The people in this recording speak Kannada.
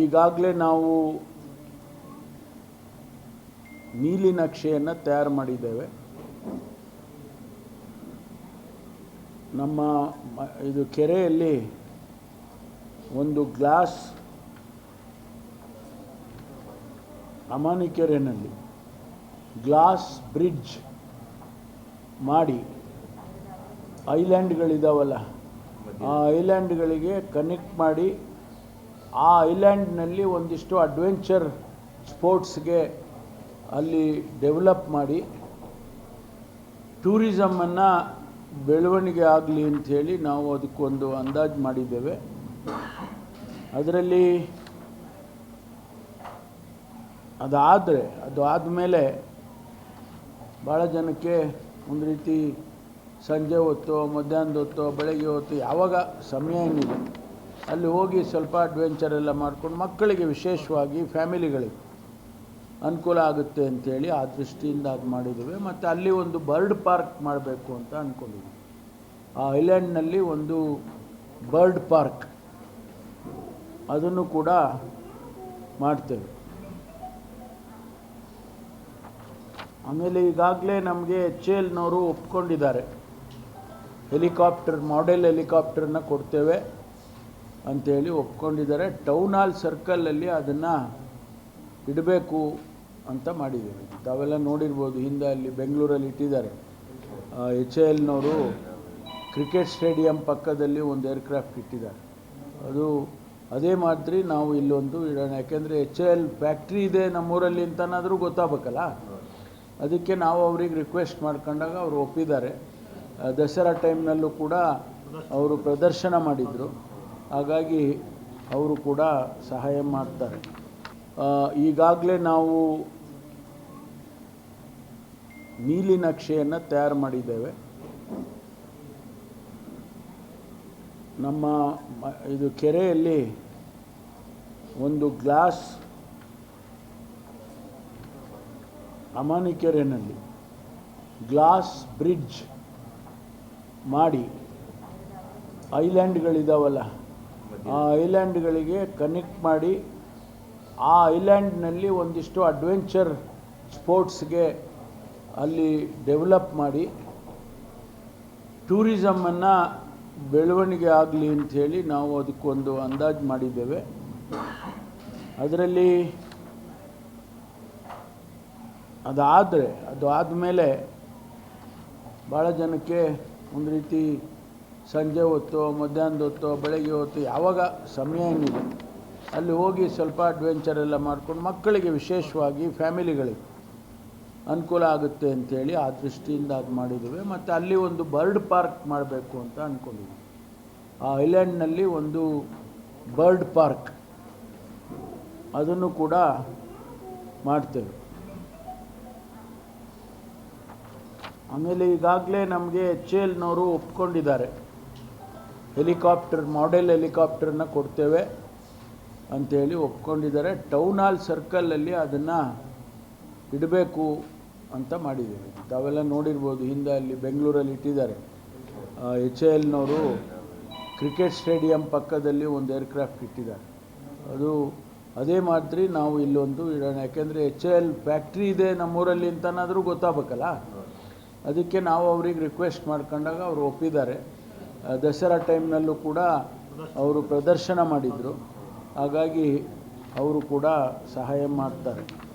ಈಗಾಗಲೇ ನಾವು ನೀಲಿ ನಕ್ಷೆಯನ್ನು ತಯಾರು ಮಾಡಿದ್ದೇವೆ. ನಮ್ಮ ಇದು ಕೆರೆಯಲ್ಲಿ ಒಂದು ಗ್ಲಾಸ್ ಅಮಾನಿ ಕೆರೆಯಲ್ಲಿ ಗ್ಲಾಸ್ ಬ್ರಿಡ್ಜ್ ಮಾಡಿ ಐಲ್ಯಾಂಡ್ಗಳಿದಾವಲ್ಲ, ಆ ಐಲ್ಯಾಂಡ್ಗಳಿಗೆ ಕನೆಕ್ಟ್ ಮಾಡಿ ಆ ಐಲ್ಯಾಂಡ್ನಲ್ಲಿ ಒಂದಿಷ್ಟು ಅಡ್ವೆಂಚರ್ ಸ್ಪೋರ್ಟ್ಸ್ಗೆ ಅಲ್ಲಿ ಡೆವಲಪ್ ಮಾಡಿ ಟೂರಿಸಮನ್ನು ಬೆಳವಣಿಗೆ ಆಗಲಿ ಅಂಥೇಳಿ ನಾವು ಅದಕ್ಕೊಂದು ಅಂದಾಜು ಮಾಡಿದ್ದೇವೆ. ಅದರಲ್ಲಿ ಅದಾದರೆ, ಅದು ಆದಮೇಲೆ ಭಾಳ ಜನಕ್ಕೆ ಒಂದು ರೀತಿ ಸಂಜೆ ಹೊತ್ತು, ಮಧ್ಯಾಹ್ನದ ಹೊತ್ತು, ಬೆಳಗ್ಗೆ ಹೊತ್ತು ಯಾವಾಗ ಸಮಯ ಏನಿದೆ ಅಲ್ಲಿ ಹೋಗಿ ಸ್ವಲ್ಪ ಅಡ್ವೆಂಚರ್ ಎಲ್ಲ ಮಾಡ್ಕೊಂಡು ಮಕ್ಕಳಿಗೆ ವಿಶೇಷವಾಗಿ ಫ್ಯಾಮಿಲಿಗಳಿಗೆ ಅನುಕೂಲ ಆಗುತ್ತೆ ಅಂತೇಳಿ ಆ ದೃಷ್ಟಿಯಿಂದ ಅದು ಮಾಡಿದ್ದೇವೆ. ಮತ್ತು ಅಲ್ಲಿ ಒಂದು ಬರ್ಡ್ ಪಾರ್ಕ್ ಮಾಡಬೇಕು ಅಂತ ಅಂದ್ಕೊಂಡಿದ್ವಿ ಆ ಐಲ್ಯಾಂಡ್ನಲ್ಲಿ ಒಂದು ಬರ್ಡ್ ಪಾರ್ಕ್. ಅದನ್ನು ಕೂಡ ಮಾಡ್ತೇವೆ. ಆಮೇಲೆ ಈಗಾಗಲೇ ನಮಗೆ ಎಚ್ ಎಲ್ನವರು ಒಪ್ಕೊಂಡಿದ್ದಾರೆ. ಹೆಲಿಕಾಪ್ಟರ್, ಮಾಡೆಲ್ ಹೆಲಿಕಾಪ್ಟರ್ನ ಕೊಡ್ತೇವೆ. ಅಂಥೇಳಿ ಒಪ್ಕೊಂಡಿದ್ದಾರೆ. ಟೌನ್ ಹಾಲ್ ಸರ್ಕಲಲ್ಲಿ ಅದನ್ನು ಇಡಬೇಕು ಅಂತ ಮಾಡಿದ್ದೀವಿ. ತಾವೆಲ್ಲ ನೋಡಿರ್ಬೋದು, ಹಿಂದೆ ಅಲ್ಲಿ ಬೆಂಗಳೂರಲ್ಲಿ ಇಟ್ಟಿದ್ದಾರೆ. ಎಚ್ ಎ ಎಲ್ನವರು ಕ್ರಿಕೆಟ್ ಸ್ಟೇಡಿಯಂ ಪಕ್ಕದಲ್ಲಿ ಒಂದು ಏರ್ಕ್ರಾಫ್ಟ್ ಇಟ್ಟಿದ್ದಾರೆ. ಅದು ಅದೇ ಮಾದರಿ ನಾವು ಇಲ್ಲೊಂದು ಇಡೋಣ. ಯಾಕೆಂದರೆ ಎಚ್ ಎ ಎಲ್ ಫ್ಯಾಕ್ಟ್ರಿ ಇದೆ ನಮ್ಮೂರಲ್ಲಿ ಅಂತನಾದರೂ ಗೊತ್ತಾಗಬೇಕಲ್ಲ? ಅದಕ್ಕೆ ನಾವು ಅವ್ರಿಗೆ ರಿಕ್ವೆಸ್ಟ್ ಮಾಡ್ಕೊಂಡಾಗ ಅವರು ಒಪ್ಪಿದ್ದಾರೆ. ದಸರಾ ಟೈಮ್ನಲ್ಲೂ ಕೂಡ ಅವರು ಪ್ರದರ್ಶನ ಮಾಡಿದರು. ಹಾಗಾಗಿ ಅವರು ಕೂಡ ಸಹಾಯ ಮಾಡ್ತಾರೆ. ಈಗಾಗಲೇ ನಾವು ನೀಲಿ ನಕ್ಷೆಯನ್ನು ತಯಾರು ಮಾಡಿದ್ದೇವೆ. ನಮ್ಮ ಇದು ಕೆರೆಯಲ್ಲಿ ಒಂದು ಗ್ಲಾಸ್ ಅಮಾನಿ ಕೆರೆಯಲ್ಲಿ ಗ್ಲಾಸ್ ಬ್ರಿಡ್ಜ್ ಮಾಡಿ ಐಲ್ಯಾಂಡ್ಗಳಿದಾವಲ್ಲ ಆ ಐಲ್ಯಾಂಡ್ಗಳಿಗೆ ಕನೆಕ್ಟ್ ಮಾಡಿ ಆ ಐಲ್ಯಾಂಡ್ನಲ್ಲಿ ಒಂದಿಷ್ಟು ಅಡ್ವೆಂಚರ್ ಸ್ಪೋರ್ಟ್ಸ್ಗೆ ಅಲ್ಲಿ ಡೆವಲಪ್ ಮಾಡಿ ಟೂರಿಸಮನ್ನು ಬೆಳವಣಿಗೆ ಆಗಲಿ ಅಂಥೇಳಿ ನಾವು ಅದಕ್ಕೊಂದು ಅಂದಾಜು ಮಾಡಿದ್ದೇವೆ. ಅದರಲ್ಲಿ ಅದಾದರೆ ಅದು ಆದಮೇಲೆ ಭಾಳ ಜನಕ್ಕೆ ಒಂದು ರೀತಿ ಸಂಜೆ ಹೊತ್ತು, ಮಧ್ಯಾಹ್ನದ ಹೊತ್ತು, ಬೆಳಗ್ಗೆ ಹೊತ್ತು, ಯಾವಾಗ ಸಮಯ ಏನಿದೆ ಅಲ್ಲಿ ಹೋಗಿ ಸ್ವಲ್ಪ ಅಡ್ವೆಂಚರ್ ಎಲ್ಲ ಮಾಡ್ಕೊಂಡು ಮಕ್ಕಳಿಗೆ ವಿಶೇಷವಾಗಿ ಫ್ಯಾಮಿಲಿಗಳಿಗೆ ಅನುಕೂಲ ಆಗುತ್ತೆ ಅಂತೇಳಿ ಆ ದೃಷ್ಟಿಯಿಂದ ಅದು ಮಾಡಿದ್ದೇವೆ. ಮತ್ತು ಅಲ್ಲಿ ಒಂದು ಬರ್ಡ್ ಪಾರ್ಕ್ ಮಾಡಬೇಕು ಅಂತ ಅಂದ್ಕೊಂಡಿದ್ದೀವಿ ಆ ಐಲ್ಯಾಂಡ್ನಲ್ಲಿ ಒಂದು ಬರ್ಡ್ ಪಾರ್ಕ್ ಅದನ್ನು ಕೂಡ ಮಾಡ್ತೇವೆ. ಆಮೇಲೆ ಈಗಾಗಲೇ ನಮಗೆ ಎಚ್ ಎಲ್ನವರು ಒಪ್ಕೊಂಡಿದ್ದಾರೆ. ಹೆಲಿಕಾಪ್ಟರ್ ಮಾಡೆಲ್ ಹೆಲಿಕಾಪ್ಟರ್ನ ಕೊಡ್ತೇವೆ ಅಂಥೇಳಿ ಒಪ್ಕೊಂಡಿದ್ದಾರೆ. ಟೌನ್ ಹಾಲ್ ಸರ್ಕಲಲ್ಲಿ ಅದನ್ನು ಇಡಬೇಕು ಅಂತ ಮಾಡಿದ್ದೀವಿ. ತಾವೆಲ್ಲ ನೋಡಿರ್ಬೋದು, ಹಿಂದೆ ಅಲ್ಲಿ ಬೆಂಗಳೂರಲ್ಲಿ ಇಟ್ಟಿದ್ದಾರೆ. ಎಚ್ ಎ ಎಲ್ನವರು ಕ್ರಿಕೆಟ್ ಸ್ಟೇಡಿಯಂ ಪಕ್ಕದಲ್ಲಿ ಒಂದು ಏರ್ಕ್ರಾಫ್ಟ್ ಇಟ್ಟಿದ್ದಾರೆ. ಅದು ಅದೇ ಮಾದರಿ ನಾವು ಇಲ್ಲೊಂದು ಇಡೋಣ. ಯಾಕೆಂದರೆ ಎಚ್ ಎ ಎಲ್ ಫ್ಯಾಕ್ಟ್ರಿ ಇದೆ ನಮ್ಮೂರಲ್ಲಿ ಅಂತನಾದರೂ ಗೊತ್ತಾಗಬೇಕಲ್ಲ? ಅದಕ್ಕೆ ನಾವು ಅವ್ರಿಗೆ ರಿಕ್ವೆಸ್ಟ್ ಮಾಡ್ಕೊಂಡಾಗ ಅವರು ಒಪ್ಪಿದ್ದಾರೆ. ದಸರಾ ಟೈಮ್ನಲ್ಲೂ ಕೂಡ ಅವರು ಪ್ರದರ್ಶನ ಮಾಡಿದರು. ಹಾಗಾಗಿ ಅವರು ಕೂಡ ಸಹಾಯ ಮಾಡ್ತಾರೆ.